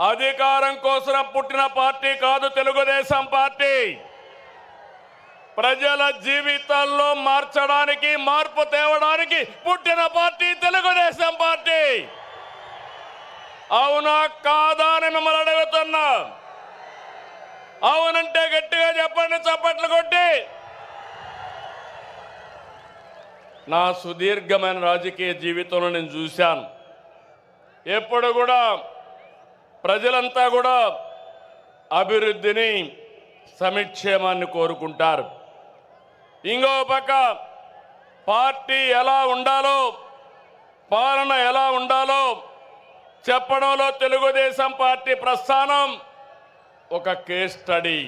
అధికారం కోసం పుట్టిన పార్టీ కాదు తెలుగుదేశం పార్టీ. ప్రజల జీవితాల్లో మార్చడానికి మార్పు తేవడానికి పుట్టిన పార్టీ తెలుగుదేశం పార్టీ. అవునా కాదా అని మిమ్మల్ని అడుగుతున్నా. అవునంటే గట్టిగా చెప్పండి చప్పట్లు కొట్టి. నా సుదీర్ఘమైన రాజకీయ జీవితంలో నేను చూశాను. ఎప్పుడు కూడా ప్రజలంతా కూడా అభివృద్ధిని సమిక్షేమాన్ని కోరుకుంటారు. ఇంకో పక్క పార్టీ ఎలా ఉండాలో పాలన ఎలా ఉండాలో చెప్పడంలో తెలుగుదేశం పార్టీ ప్రస్థానం ఒక కేస్ స్టడీ.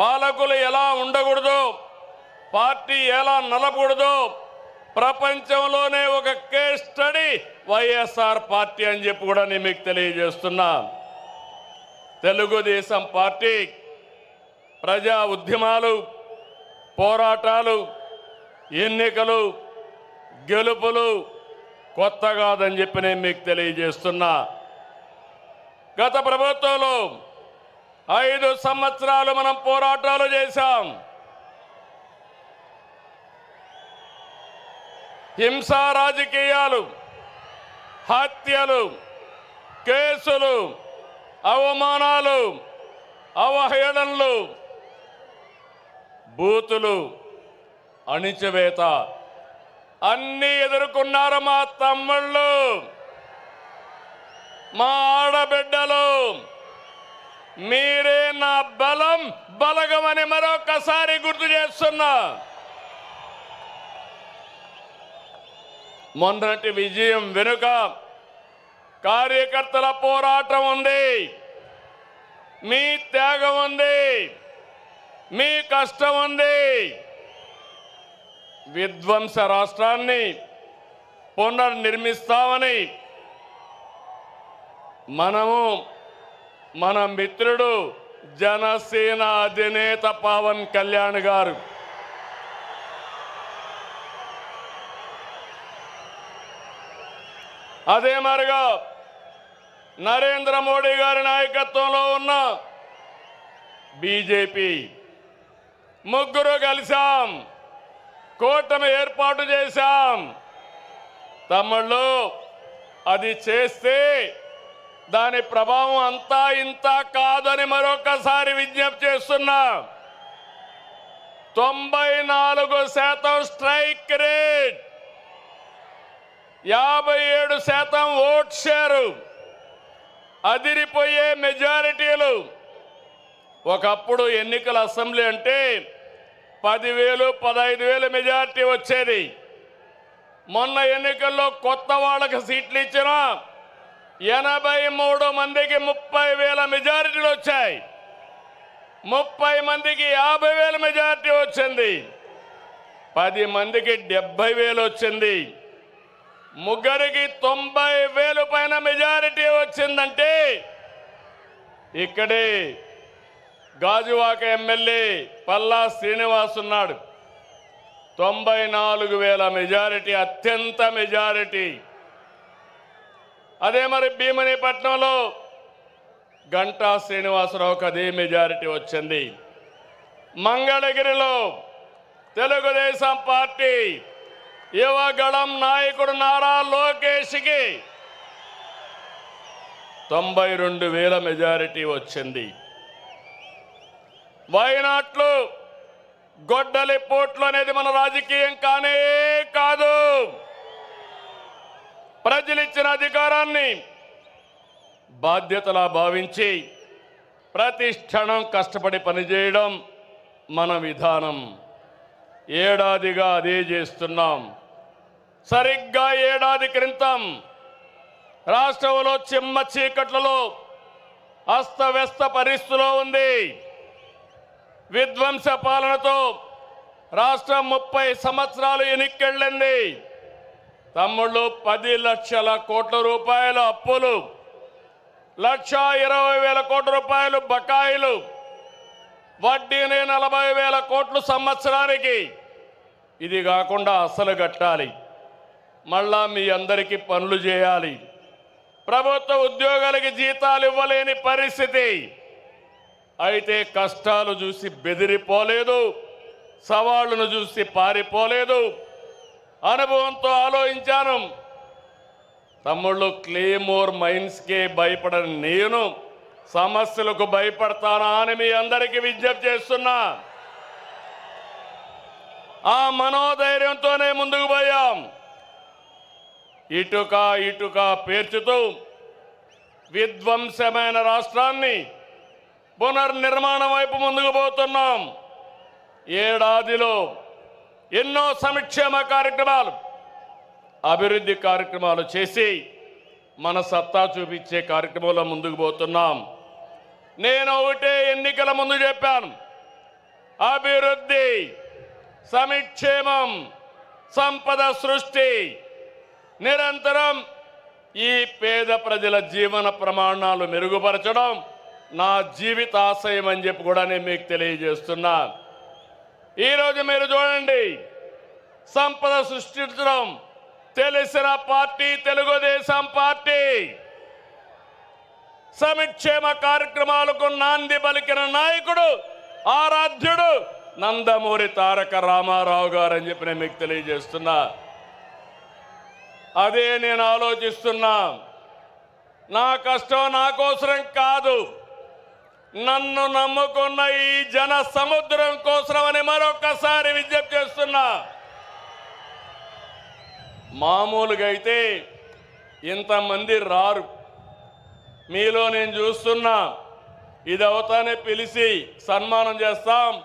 పాలకులు ఎలా ఉండకూడదు పార్టీ ఎలా నలకూడదో ప్రపంచంలోనే ఒక కేస్ స్టడీ వైఎస్ఆర్ పార్టీ అని చెప్పి కూడా నేను మీకు తెలియజేస్తున్నా. తెలుగుదేశం పార్టీ ప్రజా ఉద్యమాలు పోరాటాలు ఎన్నికలు గెలుపులు కొత్త కాదని చెప్పి నేను మీకు తెలియజేస్తున్నా. గత ప్రభుత్వంలో ఐదు సంవత్సరాలు మనం పోరాటాలు చేశాం. హింసా రాజకీయాలు హత్యలు కేసులు అవమానాలు అవహేళనలు బూతులు అణిచివేత అన్నీ ఎదుర్కొన్నారు మా తమ్ముళ్ళు మా ఆడబిడ్డలు. మీరే నా బలం బలగమని మరొకసారి గుర్తు చేస్తున్నా. మొన్నటి విజయం వెనుక కార్యకర్తల పోరాటం ఉంది. మీ త్యాగం ఉంది. మీ కష్టం ఉంది. విధ్వంస రాష్ట్రాన్ని పునర్నిర్మిస్తామని మనము మన మిత్రుడు జనసేన అధినేత పవన్ కళ్యాణ్ గారు అదే మరిగా నరేంద్ర మోడీ గారి నాయకత్వంలో ఉన్న బీజేపీ ముగ్గురు కలిసాం కూటమి ఏర్పాటు చేశాం. తమ్ముళ్ళు అది చేస్తే దాని ప్రభావం అంతా ఇంత కాదని మరొకసారి విజ్ఞప్తి చేస్తున్నా. తొంభై నాలుగు శాతం స్ట్రైక్ రేట్ యాభై ఏడు శాతం ఓట్ షేరు. అదిరిపోయే మెజారిటీలు. ఒకప్పుడు ఎన్నికల అసెంబ్లీ అంటే పదివేలు పదహైదు వేలు మెజారిటీ వచ్చేది. మొన్న ఎన్నికల్లో కొత్త వాళ్ళకి సీట్లు ఇచ్చిన ఎనభై మూడు మందికి ముప్పై వేల మెజారిటీలు వచ్చాయి. ముప్పై మందికి యాభై వేల మెజారిటీ వచ్చింది. పది మందికి డెబ్బై వేలు వచ్చింది. ముగ్గురికి తొంభై వేలు పైన మెజారిటీ వచ్చిందంటే ఇక్కడే గాజువాక ఎమ్మెల్యే పల్లా శ్రీనివాస్ ఉన్నాడు. తొంభై నాలుగు వేల మెజారిటీ అత్యంత మెజారిటీ. అదే మరి భీమనిపట్నంలో గంటా శ్రీనివాసరావుకి అదే మెజారిటీ వచ్చింది. మంగళగిరిలో తెలుగుదేశం పార్టీ యువగళం నాయకుడు నారా లోకేష్కి తొంభై రెండు వేల మెజారిటీ వచ్చింది. వైనాట్లు గొడ్డలి పోట్లు అనేది మన రాజకీయం కానే కాదు. ప్రజలిచ్చిన అధికారాన్ని బాధ్యతలా భావించి ప్రతిష్టణం కష్టపడి పనిచేయడం మన విధానం. ఏడాదిగా అదే చేస్తున్నాం. సరిగ్గా ఏడాది క్రితం రాష్ట్రంలో చిమ్మ చీకట్లలో అస్తవ్యస్త పరిస్థితిలో ఉంది. విధ్వంస పాలనతో రాష్ట్రం ముప్పై సంవత్సరాలు ఎనిక్కెళ్ళింది. తమ్ముళ్ళు పది లక్షల కోట్ల రూపాయల అప్పులు లక్ష ఇరవై వేల కోట్ల రూపాయలు బకాయిలు వడ్డీని నలభై వేల కోట్లు సంవత్సరానికి. ఇది కాకుండా అసలు కట్టాలి. మళ్ళా మీ అందరికీ పనులు చేయాలి. ప్రభుత్వ ఉద్యోగాలకి జీతాలు ఇవ్వలేని పరిస్థితి. అయితే కష్టాలు చూసి బెదిరిపోలేదు. సవాళ్ళను చూసి పారిపోలేదు. అనుభవంతో ఆలోచించాను. తమ్ముళ్ళు క్లేమోర్ మైన్స్కే భయపడని నేను సమస్యలకు భయపడతానా అని మీ అందరికీ విజ్ఞప్తి చేస్తున్నా. ఆ మనోధైర్యంతోనే ముందుకు పోయాం. ఇటుక ఇటుక పేర్చుతూ విధ్వంసమైన రాష్ట్రాన్ని పునర్నిర్మాణం వైపు ముందుకు పోతున్నాం. ఏడాదిలో ఎన్నో సంక్షేమ కార్యక్రమాలు అభివృద్ధి కార్యక్రమాలు చేసి మన సత్తా చూపించే కార్యక్రమంలో ముందుకు పోతున్నాం. నేను ఒకటే ఎన్నికల ముందు చెప్పాను అభివృద్ధి సంక్షేమం సంపద సృష్టి నిరంతరం ఈ పేద ప్రజల జీవన ప్రమాణాలు మెరుగుపరచడం నా జీవితాశయం అని చెప్పి కూడా నేను మీకు తెలియజేస్తున్నా. ఈరోజు మీరు చూడండి సంపద సృష్టించడం తెలిసిన పార్టీ తెలుగుదేశం పార్టీ. సమిక్షేమ కార్యక్రమాలకు నాంది పలికిన నాయకుడు ఆరాధ్యుడు నందమూరి తారక రామారావు గారు అని చెప్పి నేను మీకు తెలియజేస్తున్నా. అదే నేను ఆలోచిస్తున్నా. నా కష్టం నా కోసరం కాదు. నన్ను నమ్ముకున్న ఈ జన సముద్రం కోసమని మరొకసారి విజ్ఞప్తి చేస్తున్నా. మామూలుగా అయితే ఇంతమంది రారు. మీలో నేను చూస్తున్నా. ఇది అవుతానే పిలిచి సన్మానం చేస్తాం.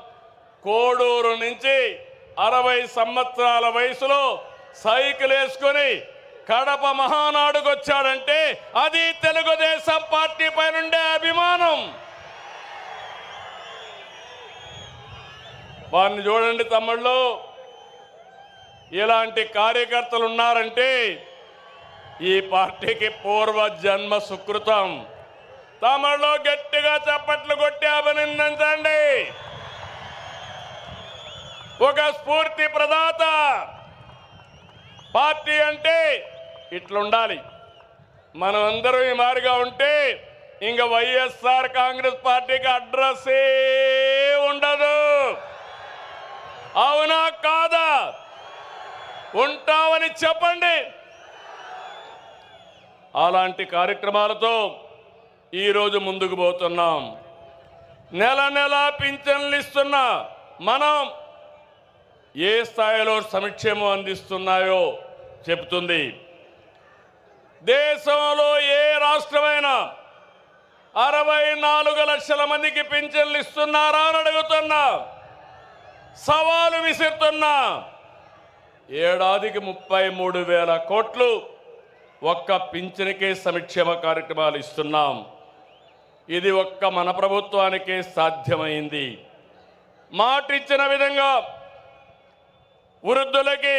కోడూరు నుంచి అరవై సంవత్సరాల వయసులో సైకిల్ వేసుకొని కడప మహానాడుకు వచ్చాడంటే అది తెలుగుదేశం పార్టీ పైనుండే అభిమానం. వారిని చూడండి తమ్ముళ్ళు. ఇలాంటి కార్యకర్తలు ఉన్నారంటే ఈ పార్టీకి పూర్వ జన్మ సుకృతం. తమలో గట్టిగా చప్పట్లు కొట్టి అభినందించండి. ఒక స్ఫూర్తి ప్రదాత. పార్టీ అంటే ఇట్లుండాలి. మనం అందరం ఈ మారిగా ఉంటే ఇంకా వైఎస్ఆర్ కాంగ్రెస్ పార్టీకి అడ్రస్సే ఉండదు. అవునా కాదా? ఉంటామని చెప్పండి. అలాంటి కార్యక్రమాలతో ఈరోజు ముందుకు పోతున్నాం. నెల నెలా పింఛన్లు ఇస్తున్నా మనం ఏ స్థాయిలో సంక్షేమం అందిస్తున్నాయో చెబుతుంది. దేశంలో ఏ రాష్ట్రమైనా అరవై నాలుగు లక్షల మందికి పింఛన్లు ఇస్తున్నారా అని అడుగుతున్నా. సవాలు విసురుతున్నా. ఏడాదికి ముప్పై మూడు వేల కోట్లు ఒక్క పింఛన్కే సంక్షేమ కార్యక్రమాలు ఇస్తున్నాం. ఇది ఒక్క మన ప్రభుత్వానికే సాధ్యమైంది. మాటిచ్చిన విధంగా వృద్ధులకి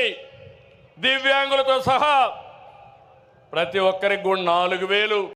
దివ్యాంగులతో సహా ప్రతి ఒక్కరికి కూడా నాలుగు వేలు.